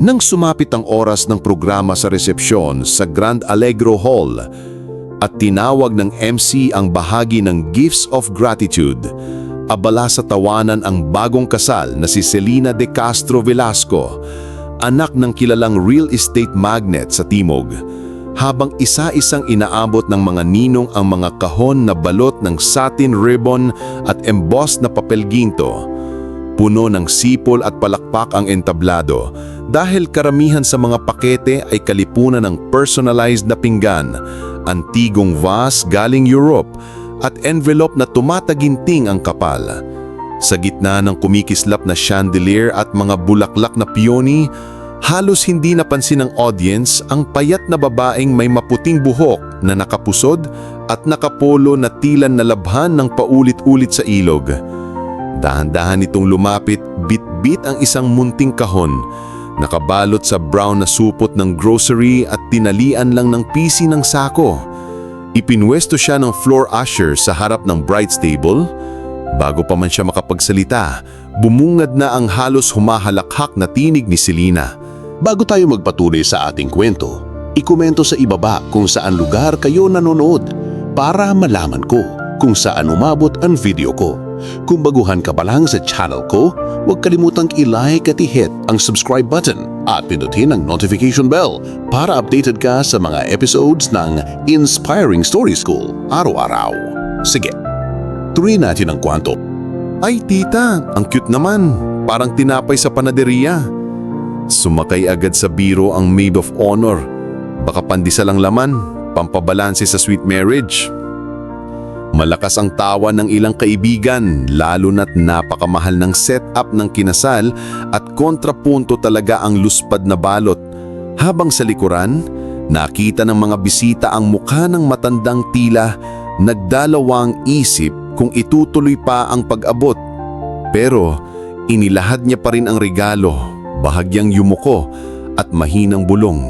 Nang sumapit ang oras ng programa sa resepsyon sa Grand Allegro Hall at tinawag ng MC ang bahagi ng Gifts of Gratitude, abala sa tawanan ang bagong kasal na si Selena de Castro Velasco, anak ng kilalang real estate magnate sa Timog, habang isa-isang inaabot ng mga ninong ang mga kahon na balot ng satin ribbon at embossed na papel ginto. Puno ng sipol at palakpak ang entablado dahil karamihan sa mga pakete ay kalipunan ng personalized na pinggan, antigong vase galing Europe at envelope na tumataginting ang kapal. Sa gitna ng kumikislap na chandelier at mga bulaklak na peony, halos hindi napansin ng audience ang payat na babaeng may maputing buhok na nakapusod at nakapolo na tilan na labhan ng paulit-ulit sa ilog. Dahan-dahan itong lumapit, bit-bit ang isang munting kahon, nakabalot sa brown na supot ng grocery at tinalian lang ng pisi ng sako. Ipinwesto siya ng floor usher sa harap ng bride's table. Bago pa man siya makapagsalita, bumungad na ang halos humahalakhak na tinig ni Selena. Bago tayo magpatuloy sa ating kwento, ikomento sa ibaba kung saan lugar kayo nanonood para malaman ko kung saan umabot ang video ko. Kung baguhan ka pa lang sa channel ko, huwag kalimutang i-like at i-hit ang subscribe button at pindutin ang notification bell para updated ka sa mga episodes ng Inspiring Story School araw-araw. Sige, tuloy natin ang kwanto. Ay tita, ang cute naman. Parang tinapay sa panaderia. Sumakay agad sa biro ang maid of honor. Baka pandesal ang laman, pampabalanse sa sweet marriage. Malakas ang tawa ng ilang kaibigan, lalo na't napakamahal ng setup ng kinasal at kontrapunto talaga ang luspad na balot. Habang sa likuran, nakita ng mga bisita ang mukha ng matandang tila, nagdalawang isip kung itutuloy pa ang pag-abot. Pero inilahad niya pa rin ang regalo, bahagyang yumuko at mahinang bulong.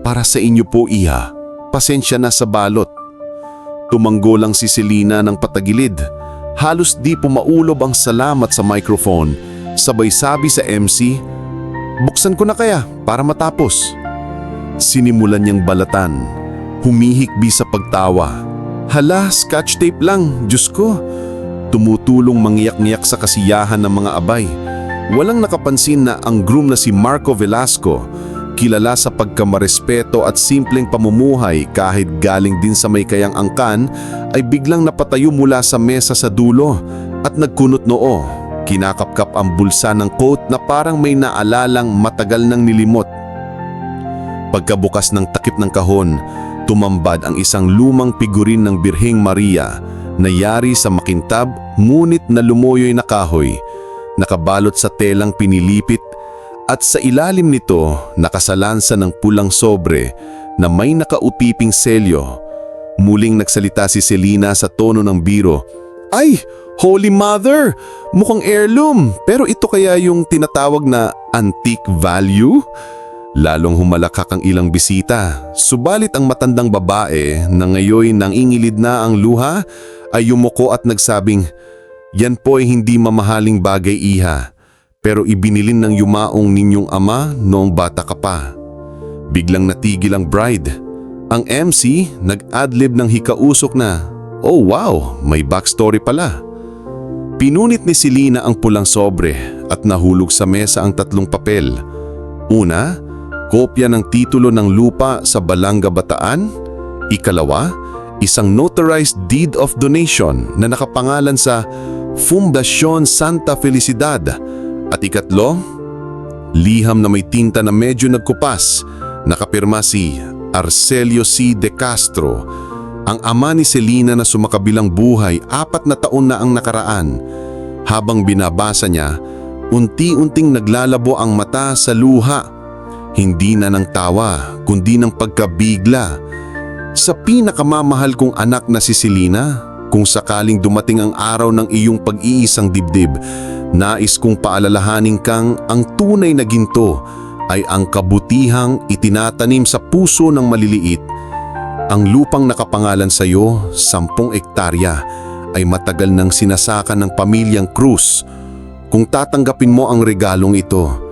Para sa inyo po iha, pasensya na sa balot. Tumanggo lang si Selena ng patagilid. Halos di pumaulob ang salamat sa microphone. Sabay sabi sa MC, Buksan ko na kaya para matapos. Sinimulan niyang balatan. Humihikbi sa pagtawa. Hala, scotch tape lang, Diyos ko. Tumutulong mangiyak-ngiyak sa kasiyahan ng mga abay. Walang nakapansin na ang groom na si Marco Velasco kilala sa pagkamarespeto at simpleng pamumuhay kahit galing din sa may kayang angkan, ay biglang napatayo mula sa mesa sa dulo at nagkunot noo. Kinakapkap ang bulsa ng coat na parang may naalalang matagal nang nilimot. Pagkabukas ng takip ng kahon, tumambad ang isang lumang figurin ng Birheng Maria na yari sa makintab ngunit na lumuyoy na kahoy, nakabalot sa telang pinilipit at sa ilalim nito nakasalansa ng pulang sobre na may nakautiping selyo. Muling nagsalita si Selena sa tono ng biro. Ay, Holy Mother! Mukhang heirloom, pero ito kaya yung tinatawag na antique value? Lalong humalakak ang ilang bisita. Subalit ang matandang babae na ngayon nangingilid na ang luha ay yumuko at nagsabing, Yan po ay hindi mamahaling bagay iha pero ibinilin ng yumaong ninyong ama noong bata ka pa. Biglang natigil ang bride. Ang MC nag-adlib ng hikausok na, Oh wow, may backstory pala. Pinunit ni Selena ang pulang sobre at nahulog sa mesa ang tatlong papel. Una, kopya ng titulo ng lupa sa Balanga Bataan. Ikalawa, isang notarized deed of donation na nakapangalan sa Fundacion Santa Felicidad at ikatlo, liham na may tinta na medyo nagkupas, nakapirma si Arcelio C. De Castro, ang ama ni Selena na sumakabilang buhay apat na taon na ang nakaraan. Habang binabasa niya, unti-unting naglalabo ang mata sa luha. Hindi na ng tawa, kundi ng pagkabigla. Sa pinakamamahal kong anak na si Selena, kung sakaling dumating ang araw ng iyong pag-iisang dibdib, nais kong paalalahanin kang ang tunay na ginto ay ang kabutihang itinatanim sa puso ng maliliit. Ang lupang nakapangalan sa iyo, sampung ektarya, ay matagal nang sinasakan ng pamilyang Cruz. Kung tatanggapin mo ang regalong ito,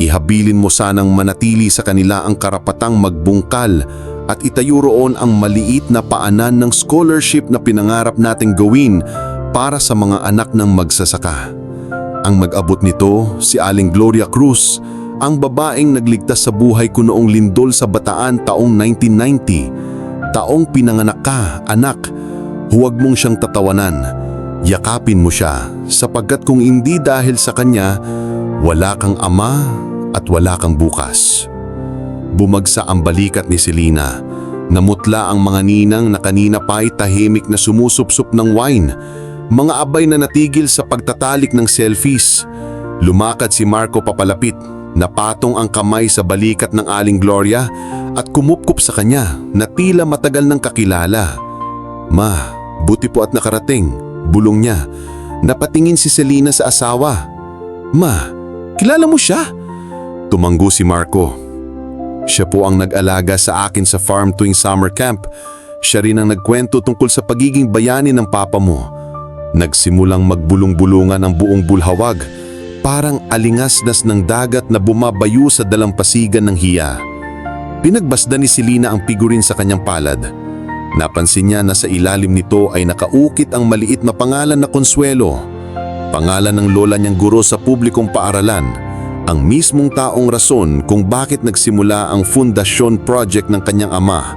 Ihabilin mo sanang manatili sa kanila ang karapatang magbungkal at itayo roon ang maliit na paanan ng scholarship na pinangarap nating gawin para sa mga anak ng magsasaka. Ang mag-abot nito, si Aling Gloria Cruz, ang babaeng nagligtas sa buhay ko noong lindol sa Bataan taong 1990. Taong pinanganak ka, anak, huwag mong siyang tatawanan. Yakapin mo siya sapagkat kung hindi dahil sa kanya, wala kang ama at wala kang bukas. Bumagsa ang balikat ni Selena. Namutla ang mga ninang na kanina pa'y tahimik na sumusupsup ng wine. Mga abay na natigil sa pagtatalik ng selfies. Lumakad si Marco papalapit. Napatong ang kamay sa balikat ng aling Gloria at kumupkup sa kanya na tila matagal ng kakilala. Ma, buti po at nakarating. Bulong niya. Napatingin si Selena sa asawa. Ma, kilala mo siya? Tumanggo si Marco. Siya po ang nag-alaga sa akin sa farm tuwing summer camp. Siya rin ang nagkwento tungkol sa pagiging bayani ng papa mo. Nagsimulang magbulong-bulungan ang buong bulhawag, parang alingasnas ng dagat na bumabayo sa dalampasigan ng hiya. Pinagbasda ni Selena ang figurin sa kanyang palad. Napansin niya na sa ilalim nito ay nakaukit ang maliit na pangalan na Consuelo. Pangalan ng lola niyang guro sa publikong paaralan ang mismong taong rason kung bakit nagsimula ang fundasyon project ng kanyang ama.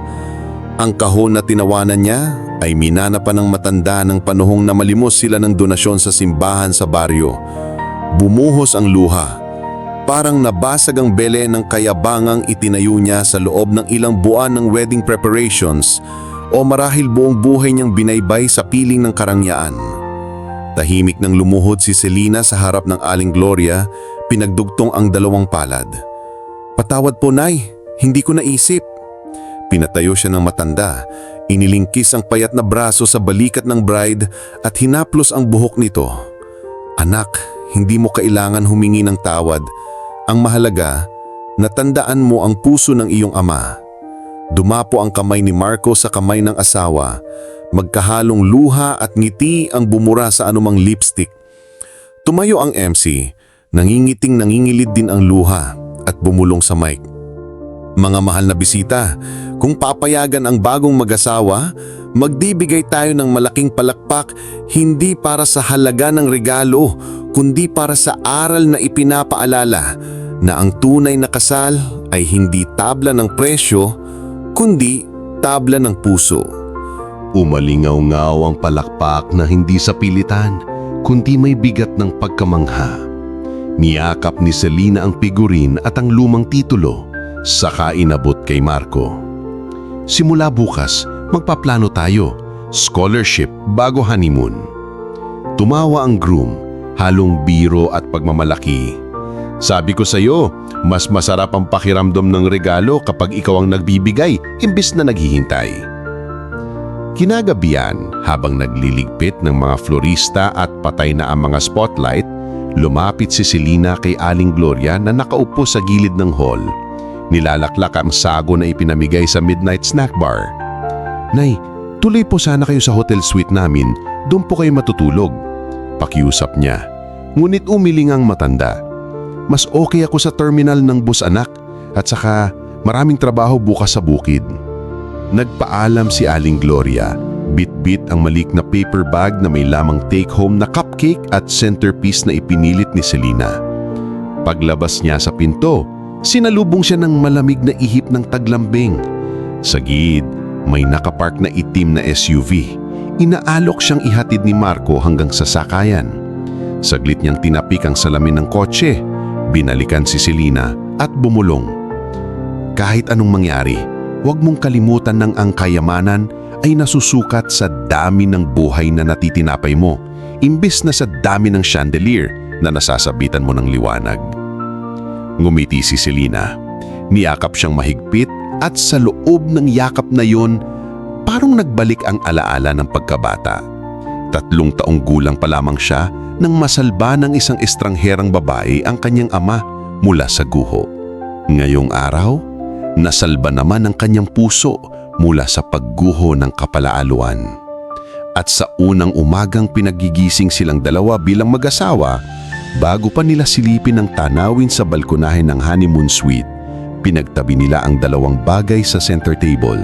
Ang kahon na tinawanan niya ay minana pa ng matanda ng panahong na malimos sila ng donasyon sa simbahan sa baryo. Bumuhos ang luha. Parang nabasag ang bele ng kayabangang itinayo niya sa loob ng ilang buwan ng wedding preparations o marahil buong buhay niyang binaybay sa piling ng karangyaan. Tahimik nang lumuhod si Selena sa harap ng Aling Gloria, pinagdugtong ang dalawang palad. Patawad po, Nay. Hindi ko naisip. Pinatayo siya ng matanda, inilingkis ang payat na braso sa balikat ng bride at hinaplos ang buhok nito. Anak, hindi mo kailangan humingi ng tawad. Ang mahalaga, natandaan mo ang puso ng iyong ama. Dumapo ang kamay ni Marco sa kamay ng asawa. Magkahalong luha at ngiti ang bumura sa anumang lipstick. Tumayo ang MC, nangingiting nangingilid din ang luha at bumulong sa mic. Mga mahal na bisita, kung papayagan ang bagong mag-asawa, magdibigay tayo ng malaking palakpak hindi para sa halaga ng regalo, kundi para sa aral na ipinapaalala na ang tunay na kasal ay hindi tabla ng presyo, kundi tabla ng puso. Umalingaw-ngaw ang palakpak na hindi sa pilitan, kundi may bigat ng pagkamangha. Niyakap ni Selena ang figurin at ang lumang titulo, saka inabot kay Marco. Simula bukas, magpaplano tayo. Scholarship bago honeymoon. Tumawa ang groom, halong biro at pagmamalaki. Sabi ko sa'yo, mas masarap ang pakiramdam ng regalo kapag ikaw ang nagbibigay imbis na naghihintay. Kinagabihan, habang nagliligpit ng mga florista at patay na ang mga spotlight, lumapit si Selena kay Aling Gloria na nakaupo sa gilid ng hall. Nilalaklak ang sago na ipinamigay sa midnight snack bar. Nay, tuloy po sana kayo sa hotel suite namin, doon po kayo matutulog. Pakiusap niya. Ngunit umiling ang matanda. Mas okay ako sa terminal ng bus anak at saka maraming trabaho bukas sa bukid. Nagpaalam si Aling Gloria. Bit-bit ang malik na paper bag na may lamang take-home na cupcake at centerpiece na ipinilit ni Selena. Paglabas niya sa pinto, sinalubong siya ng malamig na ihip ng taglambing. Sa gid, may nakapark na itim na SUV. Inaalok siyang ihatid ni Marco hanggang sa sakayan. Saglit niyang tinapik ang salamin ng kotse, binalikan si Selena at bumulong. Kahit anong mangyari, huwag mong kalimutan ng ang kayamanan ay nasusukat sa dami ng buhay na natitinapay mo, imbis na sa dami ng chandelier na nasasabitan mo ng liwanag. Ngumiti si Selena. Niyakap siyang mahigpit at sa loob ng yakap na yon, parang nagbalik ang alaala ng pagkabata. Tatlong taong gulang pa lamang siya nang masalba ng isang estrangherang babae ang kanyang ama mula sa guho. Ngayong araw, nasalba naman ang kanyang puso mula sa pagguho ng kapalaaluan. At sa unang umagang pinagigising silang dalawa bilang mag-asawa, Bago pa nila silipin ang tanawin sa balkonahe ng honeymoon suite, pinagtabi nila ang dalawang bagay sa center table.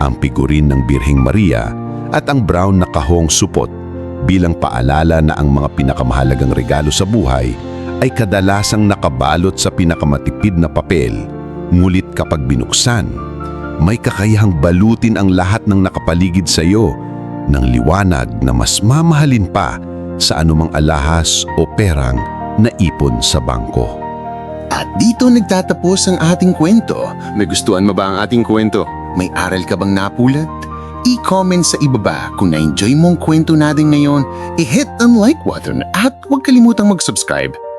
Ang figurin ng Birheng Maria at ang brown na kahong supot bilang paalala na ang mga pinakamahalagang regalo sa buhay ay kadalasang nakabalot sa pinakamatipid na papel. Ngulit kapag binuksan, may kakayahang balutin ang lahat ng nakapaligid sa iyo ng liwanag na mas mamahalin pa sa anumang alahas o perang na ipon sa bangko. At dito nagtatapos ang ating kwento. Nagustuhan mo ba ang ating kwento? May aral ka bang napulot? I-comment sa ibaba kung na-enjoy mo ang kwento natin ngayon, i-hit ang like button at huwag kalimutang mag-subscribe.